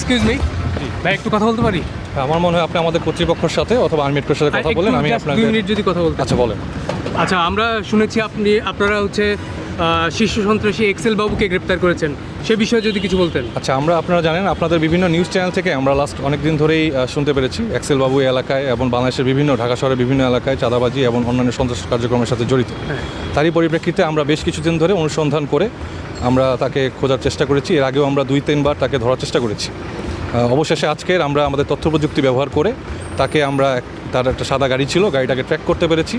Excuse me ভাই একটু কথা বলতে পারি? আমার মনে হয় আপনি আমাদের কর্তৃপক্ষের সাথে অথবা আর্মি মেট্রোর সাথে কথা বলেন আমি আপনাকে দুই মিনিট যদি কথা বলতে আচ্ছা বলেন। আচ্ছা আমরা শুনেছি আপনি আপনারা হচ্ছে শীর্ষ সন্ত্রাসী এক্সেল বাবুকে গ্রেপ্তার করেছেন। সে বিষয়ে যদি কিছু বলতেন। আচ্ছা আমরা আপনারা জানেন আপনাদের বিভিন্ন নিউজ চ্যানেল থেকে আমরা লাস্ট অনেক দিন ধরেই শুনতে পেরেছি। এক্সেল বাবু এলাকায় এবং বাংলাদেশের বিভিন্ন ঢাকা শহরের বিভিন্ন এলাকায় চাঁদাবাজি এবং অন্যান্য সন্ত্রাস কার্যক্রমের সাথে জড়িত। হ্যাঁ। তারই পরিপ্রেক্ষিতে আমরা বেশ কিছুদিন ধরে অনুসন্ধান করে আমরা তাকে খোঁজার চেষ্টা করেছি। এর আগেও আমরা দুই তিনবার তাকে ধরার চেষ্টা করেছি। অবশেষে আজকের আমরা আমাদের তথ্য প্রযুক্তি ব্যবহার করে তাকে আমরা এক- তার একটা সাদা গাড়ি ছিল গাড়িটাকে ট্র্যাক করতে পেরেছি।